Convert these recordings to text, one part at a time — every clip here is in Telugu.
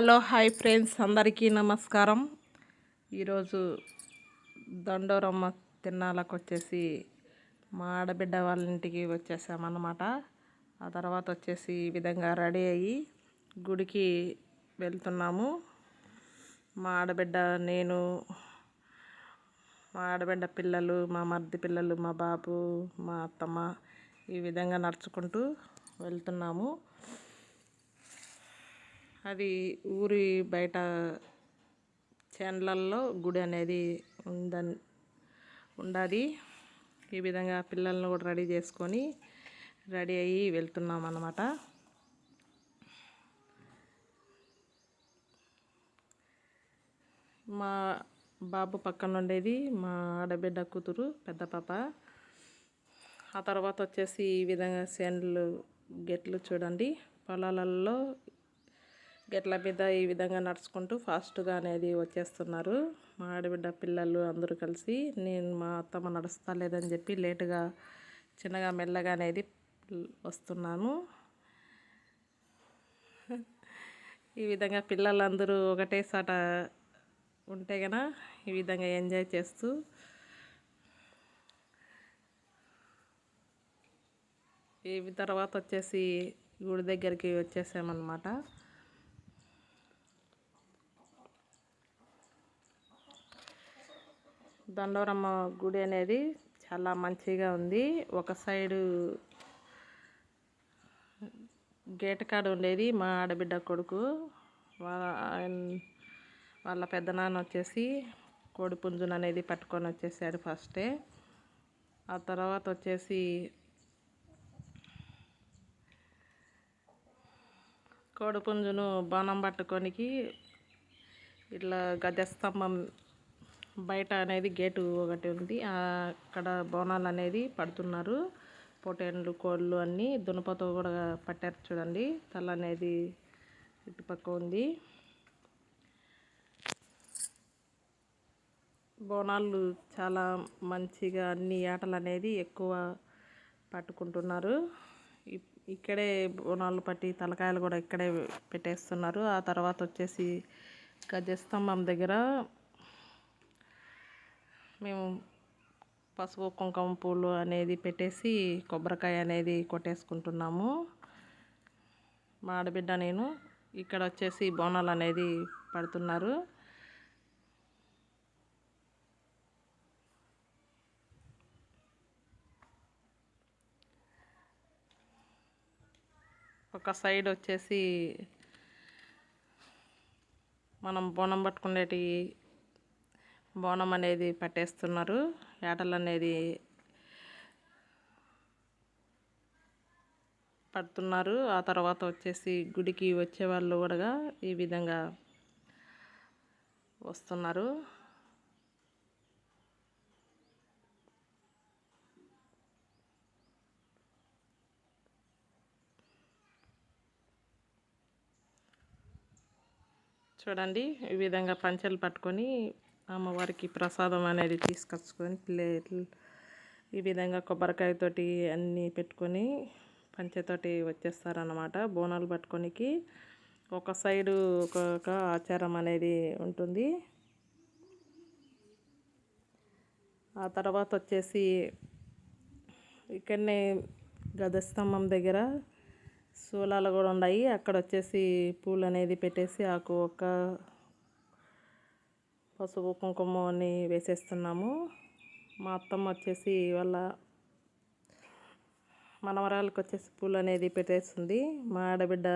హలో హాయ్ ఫ్రెండ్స్ అందరికీ నమస్కారం. ఈరోజు దండోరమ్మ తిన్నాలకు వచ్చేసి మా ఆడబిడ్డ వాళ్ళ ఇంటికి వచ్చేసామన్నమాట. ఆ తర్వాత వచ్చేసి ఈ విధంగా రెడీ అయ్యి గుడికి వెళ్తున్నాము. మా ఆడబిడ్డ నేను మా ఆడబిడ్డ పిల్లలు మా మర్ది పిల్లలు మా బాబు మా అత్తమ్మ ఈ విధంగా నడుచుకుంటూ వెళ్తున్నాము. అది ఊరి బయట చేన్లల్లో గుడి అనేది ఉందని ఉండాది. ఈ విధంగా పిల్లల్ని కూడా రెడీ చేసుకొని రెడీ అయ్యి వెళ్తున్నాం అన్నమాట. మా బాబు పక్కన ఉండేది మా ఆడబిడ్డ కూతురు పెద్ద పాప. ఆ తర్వాత వచ్చేసి ఈ విధంగా సేన్లు గెట్లు చూడండి. పొలాలలో గెట్ల మీద ఈ విధంగా నడుచుకుంటూ ఫాస్ట్గా అనేది వచ్చేస్తున్నారు. మా ఆడబిడ్డ పిల్లలు అందరూ కలిసి నేను మా అత్తమ్మ నడుస్తా లేదని చెప్పి లేటుగా చిన్నగా మెల్లగా అనేది వస్తున్నాను. ఈ విధంగా పిల్లలందరూ ఒకటే సాట ఉంటే కనుక ఈ విధంగా ఎంజాయ్ చేస్తూ ఈ తర్వాత వచ్చేసి గుడి దగ్గరికి వచ్చేసామన్నమాట. దండవరమ్మ గుడి అనేది చాలా మంచిగా ఉంది. ఒక సైడు గేట్ కాడ ఉండేది మా ఆడబిడ్డ కొడుకు. వాళ్ళ పెద్దనాన్న వచ్చేసి కోడి పుంజును అనేది పట్టుకొని వచ్చేసాడు ఫస్టే. ఆ తర్వాత వచ్చేసి కోడి పుంజును బాణం పట్టుకొనికి ఇట్లా గజస్తంభం బయట అనేది గేటు ఒకటి ఉంది. అక్కడ బోనాలు అనేది పడుతున్నారు. పొటేన్లు కోళ్ళు అన్నీ దునపతో కూడా పట్టారు చూడండి. తల అనేది ఇటుపక్క ఉంది. బోనాలు చాలా మంచిగా అన్ని ఆటలు అనేది ఎక్కువ పట్టుకుంటున్నారు. ఇక్కడే బోనాలు పట్టి తలకాయలు కూడా ఇక్కడే పెట్టేస్తున్నారు. ఆ తర్వాత వచ్చేసి గజస్తంభం దగ్గర మేము పసుపు కుంకుమ పూలు అనేది పెట్టేసి కొబ్బరికాయ అనేది కొట్టేసుకుంటున్నాము. మా ఆడబిడ్డ నేను ఇక్కడ వచ్చేసి బోనాలు అనేది పడుతున్నారు. ఒక సైడ్ వచ్చేసి మనం బోనం పట్టుకునేటి బోనం అనేది పట్టేస్తున్నారు. ఏటలు అనేది పడుతున్నారు. ఆ తర్వాత వచ్చేసి గుడికి వచ్చేవాళ్ళు కూడా ఈ విధంగా వస్తున్నారు. చూడండి ఈ విధంగా పంచెలు పట్టుకొని అమ్మవారికి ప్రసాదం అనేది తీసుకొచ్చుకొని ప్లేట్లు ఈ విధంగా కొబ్బరికాయతోటి అన్నీ పెట్టుకొని పంచెతోటి వచ్చేస్తారన్నమాట. బోనాలు పట్టుకొనికి ఒక సైడు ఒక్కొక్క ఆచారం అనేది ఉంటుంది. ఆ తర్వాత వచ్చేసి ఇక్కడనే గదస్తంభం దగ్గర సూలాలు కూడా ఉన్నాయి. అక్కడ వచ్చేసి పూలు అనేది పెట్టేసి ఆకు ఒక పసుపు కుంకుమ అని వేసేస్తున్నాము. మా అత్తమ్మ వచ్చేసి వాళ్ళ మనవరాలకు వచ్చేసి పూలు అనేది పెట్టేస్తుంది. మా ఆడబిడ్డ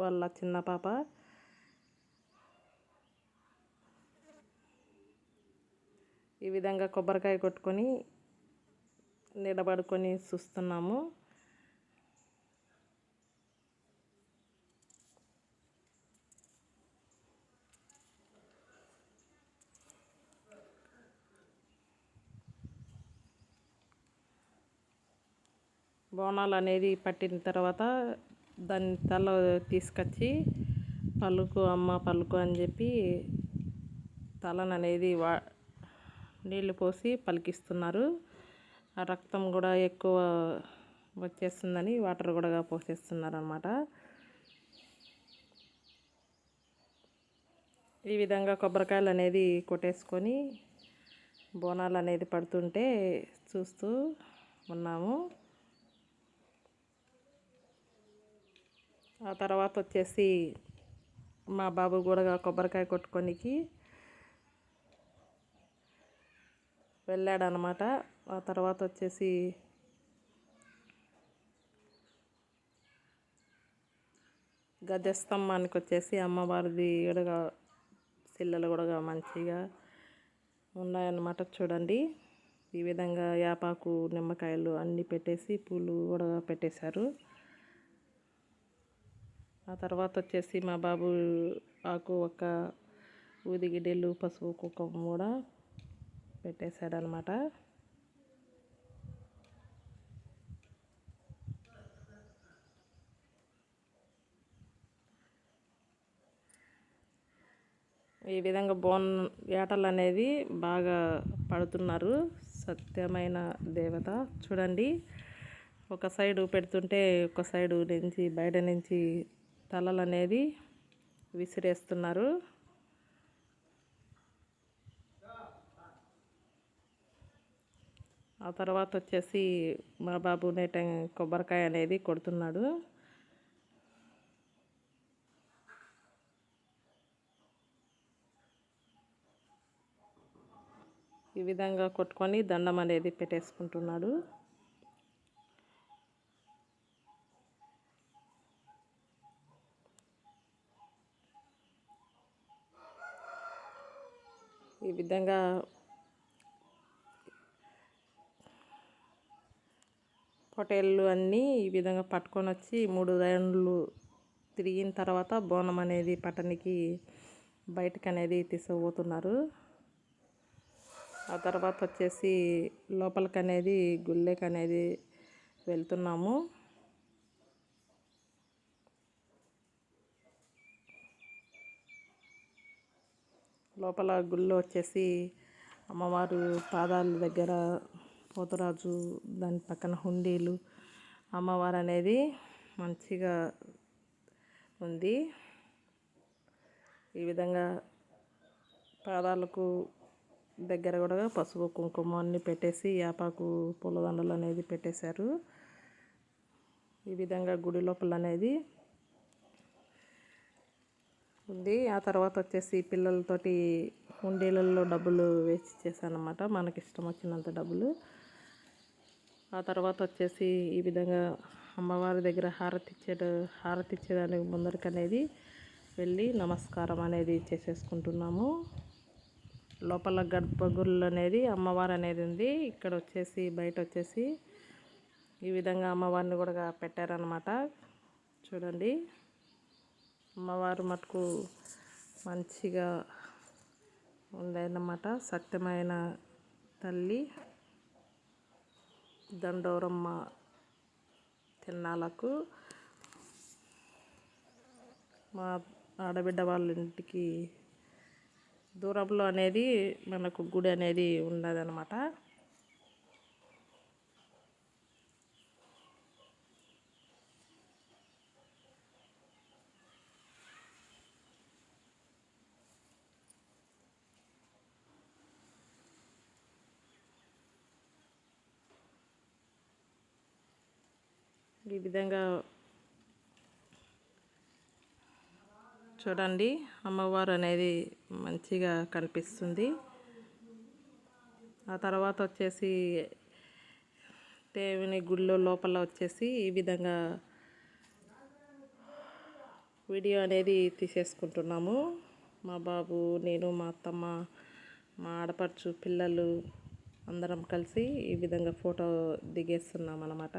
వాళ్ళ చిన్న పాప. ఈ విధంగా కొబ్బరికాయ కొట్టుకొని నిలబడుకొని చూస్తున్నాము. బోనాలు అనేది పట్టిన తర్వాత దాన్ని తల తీసుకొచ్చి పలుకు అమ్మ పలుకు అని చెప్పి తలను అనేది వా నీళ్ళు పోసి పలికిస్తున్నారు. ఆ రక్తం కూడా ఎక్కువ వచ్చేస్తుందని వాటర్ కూడా పోసేస్తున్నారు అన్నమాట ఈ విధంగా కొబ్బరికాయలు అనేది కొట్టేసుకొని బోనాలు అనేది పడుతుంటే చూస్తూ ఉన్నాము. ఆ తర్వాత వచ్చేసి మా బాబు కూడా కొబ్బరికాయ కొట్టుకొనికి వెళ్ళాడనమాట. ఆ తర్వాత వచ్చేసి గజస్తంభానికి వచ్చేసి అమ్మవారిది కూడా శిల్లలు కూడా మంచిగా ఉన్నాయన్నమాట చూడండి. ఈ విధంగా యాపాకు నిమ్మకాయలు అన్నీ పెట్టేసి పూలు కూడా పెట్టేశారు. ఆ తర్వాత వచ్చేసి మా బాబు ఆకు ఒక ఊదిగిడ్డెలు పసుపు కుక్కం కూడా పెట్టేశాడనమాట ఈ విధంగా బోన్ ఏటలు అనేది బాగా పడుతున్నారు. సత్యమైన దేవత. చూడండి ఒక సైడు పెడుతుంటే ఒక సైడు నుంచి బయట నుంచి తలలు అనేది విసిరేస్తున్నారు. ఆ తర్వాత వచ్చేసి మా బాబు నేట కొబ్బరికాయ అనేది కొడుతున్నాడు. ఈ విధంగా కొట్టుకొని దండం అనేది పెట్టేసుకుంటున్నాడు. ఈ విధంగా పొటేళ్ళు అన్నీ ఈ విధంగా పట్టుకొని వచ్చి మూడు రౌండ్లు తిరిగిన తర్వాత బోనం అనేది పట్టనికి బయటకు అనేది తీసుకుపోతున్నారు. ఆ తర్వాత వచ్చేసి లోపలికి అనేది గుళ్ళకి అనేది వెళ్తున్నాము. లోపల గుళ్ళో వచ్చేసి అమ్మవారు పాదాల దగ్గర పోతరాజు దాని పక్కన హుండీలు. అమ్మవారు అనేది మంచిగా ఉంది. ఈ విధంగా పాదాలకు దగ్గర కూడా పసుపు కుంకుమ అన్నీ పెట్టేసి యాపాకు పూలదండలు అనేది పెట్టేశారు. ఈ విధంగా గుడి లోపల అనేది ఉంది. ఆ తర్వాత వచ్చేసి పిల్లలతోటి హుండీలలో డబ్బులు వేసి చేశాను అనమాట మనకి ఇష్టం వచ్చినంత డబ్బులు. ఆ తర్వాత వచ్చేసి ఈ విధంగా అమ్మవారి దగ్గర హారతి ఇచ్చే హారతి ఇచ్చేదానికి ముందరికి అనేది వెళ్ళి నమస్కారం అనేది చేసేసుకుంటున్నాము. లోపల గర్భగుళ్ళు అనేది అమ్మవారు అనేది ఉంది. ఇక్కడ వచ్చేసి బయట వచ్చేసి ఈ విధంగా అమ్మవారిని కూడా పెట్టారనమాట చూడండి. అమ్మవారు మటుకు మంచిగా ఉందన్నమాట. సత్యమైన తల్లి దండోరమ్మ తిన్నాలకు. మా ఆడబిడ్డ వాళ్ళ ఇంటికి దూరంలో అనేది మనకు గుడి అనేది ఉన్నదనమాట ఈ విధంగా చూడండి అమ్మవారు అనేది మంచిగా కనిపిస్తుంది. ఆ తర్వాత వచ్చేసి దేవుని గుళ్ళో లోపల వచ్చేసి ఈ విధంగా వీడియో అనేది తీసేసుకుంటున్నాము. మా బాబు నేను మా అత్తమ్మ మా ఆడపడుచు పిల్లలు అందరం కలిసి ఈ విధంగా ఫోటో దిగేస్తున్నాం అన్నమాట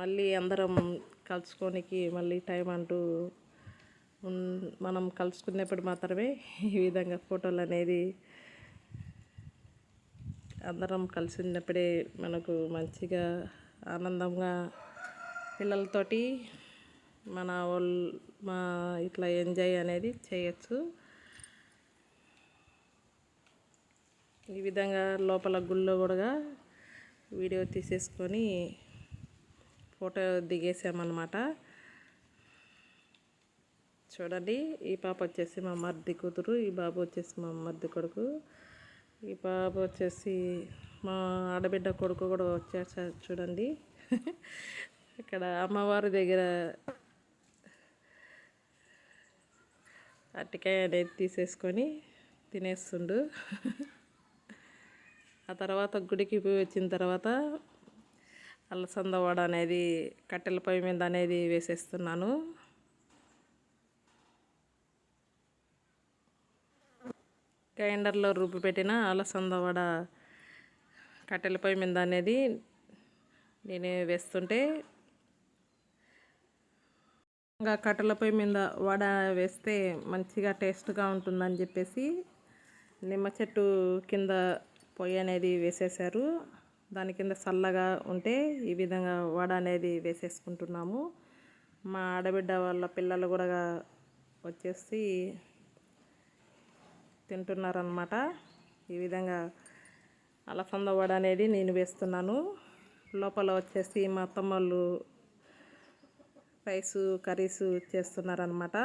మళ్ళీ అందరం కలుసుకోనికి మళ్ళీ టైం అంటూ మనం కలుసుకునేప్పుడు మాత్రమే ఈ విధంగా ఫోటోలు అనేది అందరం కలిసినప్పుడే మనకు మంచిగా ఆనందంగా పిల్లలతోటి మన వాళ్ళు మా ఇట్లా ఎంజాయ్ అనేది చేయొచ్చు. ఈ విధంగా లోపల గుళ్ళో కూడా వీడియో తీసేసుకొని ఫోటో దిగేసామన్నమాట. చూడండి ఈ పాప వచ్చేసి మా మర్ది కూతురు ఈ బాబు వచ్చేసి మా మర్ది కొడుకు. ఈ పాప వచ్చేసి మా ఆడబిడ్డ కొడుకు కూడా వచ్చేసారు చూడండి. ఇక్కడ అమ్మవారి దగ్గర అట్టికాయ అనేది తీసేసుకొని తినేస్తుండు. ఆ తర్వాత గుడికి పోయి వచ్చిన తర్వాత అలసంద వడ అనేది కట్టెల పొయ్యి మీద అనేది వేసేస్తున్నాను. గ్రైండర్లో రుబ్బి పెట్టిన అలసంద వడ కట్టెల పొయ్యి మీద అనేది నేను వేస్తుంటే ఇంకా కట్టెల పొయ్యి మీద వడ వేస్తే మంచిగా టేస్ట్గా ఉంటుందని చెప్పేసి నిమ్మ చెట్టు కింద పొయ్యి అనేది వేసేసారు దాని కింద చల్లగా ఉంటే ఈ విధంగా వడ అనేది వేసేసుకుంటున్నాము. మా ఆడబిడ్డ వాళ్ళ పిల్లలు కూడా వచ్చేసి తింటున్నారనమాట ఈ విధంగా అలసంద వడ అనేది నేను వేస్తున్నాను. లోపల వచ్చేసి మా తమ్మళ్ళు రైసు కర్రీస్ చేస్తున్నారనమాట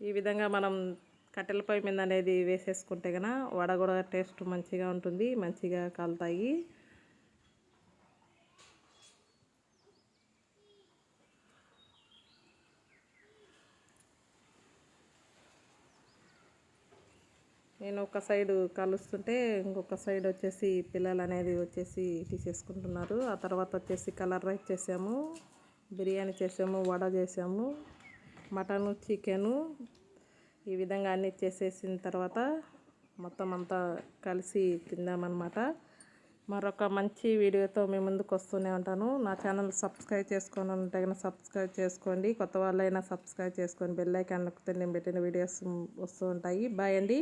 ఈ విధంగా మనం కట్టెల పొయ్యి మీద అనేది వేసేసుకుంటే కనుక వడ కూడా టేస్ట్ మంచిగా ఉంటుంది మంచిగా కాలుతాయి. నేను ఒక సైడు కలుస్తుంటే ఇంకొక సైడ్ వచ్చేసి పిల్లలు అనేది వచ్చేసి తీసేసుకుంటున్నారు. ఆ తర్వాత వచ్చేసి కలర్ రైస్ చేసాము బిర్యానీ చేసాము వడ చేసాము మటను చికెను ఈ విధంగా అన్నీ చేసేసిన తర్వాత మొత్తం అంతా కలిసి తిందామన్నమాట. మరొక మంచి వీడియోతో మీ ముందుకు వస్తూనే ఉంటాను. నా ఛానల్ సబ్స్క్రైబ్ చేసుకొని ఉంటే కనుక సబ్స్క్రైబ్ చేసుకోండి. కొత్త వాళ్ళైనా సబ్స్క్రైబ్ చేసుకొని బెల్ ఐకాన్ నొక్కితే నేను పెట్టిన వీడియోస్ వస్తూ ఉంటాయి. బాయ్ అండి.